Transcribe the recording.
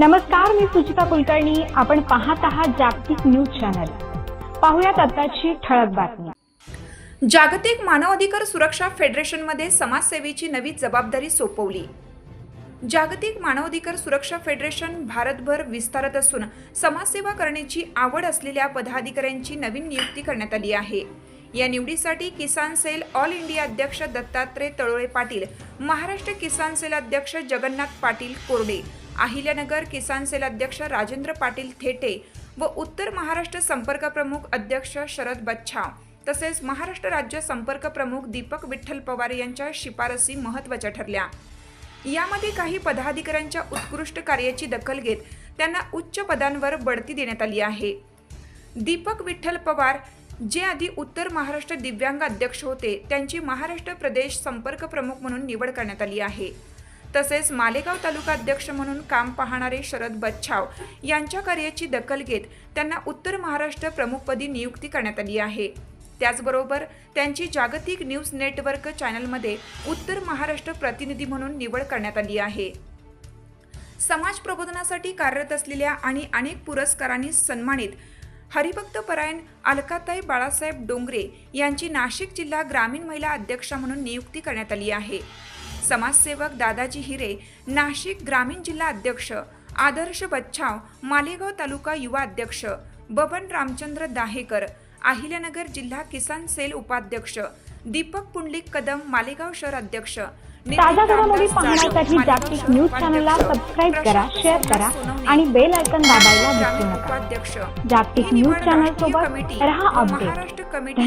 नमस्कार मी सुचिता कुलकर्णी. आपण पाहत आहात जागतिक न्यूज चॅनल. पाहुयात आताची ठळक बातमी. जागतिक मानवाधिकार सुरक्षा फेडरेशनमध्ये समाजसेवेची नवी जबाबदारी सोपवली. जागतिक मानवाधिकार सुरक्षा फेडरेशन भारतभर विस्तारत असून समाजसेवा करण्याची आवड असलेल्या पदाधिकाऱ्यांची नवीन नियुक्ती करण्यात आली आहे. या निवडीसाठी किसान सेल ऑल इंडिया अध्यक्ष दत्तात्रय तळोळे पाटील महाराष्ट्र किसान सेल अध्यक्ष जगन्नाथ पाटील कोरडे अहिल्यानगर किसान सेल अध्यक्ष राजेंद्र पाटील थेटे व उत्तर महाराष्ट्र संपर्क प्रमुख अध्यक्ष शरद बच्छाव तसेच महाराष्ट्र राज्य संपर्क प्रमुख दीपक विठ्ठल पवार यांच्या शिफारसी महत्त्वाच्या ठरल्या. यामध्ये काही पदाधिकाऱ्यांच्या उत्कृष्ट कार्याची दखल घेत त्यांना उच्च पदांवर बढती देण्यात आली आहे. दीपक विठ्ठल पवार जे आधी उत्तर महाराष्ट्र दिव्यांग अध्यक्ष होते त्यांची महाराष्ट्र प्रदेश संपर्क प्रमुख म्हणून निवड करण्यात आली आहे. तसेच मालेगाव तालुका अध्यक्ष म्हणून काम पाहणारे शरद बच्छाव यांच्या कार्याची दखल घेत त्यांना उत्तर महाराष्ट्र प्रमुखपदी नियुक्ती करण्यात आली आहे. त्याचबरोबर त्यांची जागतिक न्यूज नेटवर्क चॅनलमध्ये उत्तर महाराष्ट्र प्रतिनिधी म्हणून निवड करण्यात आली आहे. समाज प्रबोधनासाठी कार्यरत असलेल्या आणि अनेक पुरस्कारांनी सन्मानित हरिभक्त परायण अलकाताई बाळासाहेब डोंगरे यांची नाशिक जिल्हा ग्रामीण महिला अध्यक्षा म्हणून नियुक्ती करण्यात आली आहे. समाजसेवक दादाजी हिरे नाशिक ग्रामीण जिल्हा अध्यक्ष आदर्श बच्छाव मालेगाव तालुका युवा अध्यक्ष बबन रामचंद्र दाहेकर अहिल्यानगर जिल्हा किसान सेल उपाध्यक्ष दीपक पुंडलिक कदम मालेगाव शहर अध्यक्ष ताज्या घडामोडी पाहण्यासाठी जागतिक न्यूज चॅनलला सबस्क्राईब करा शेअर करा आणि बेल आयकॉन दाबायला विसरू नका. जागतिक न्यूज चॅनल सोबत रहा अपडेट महाराष्ट्र कमिटी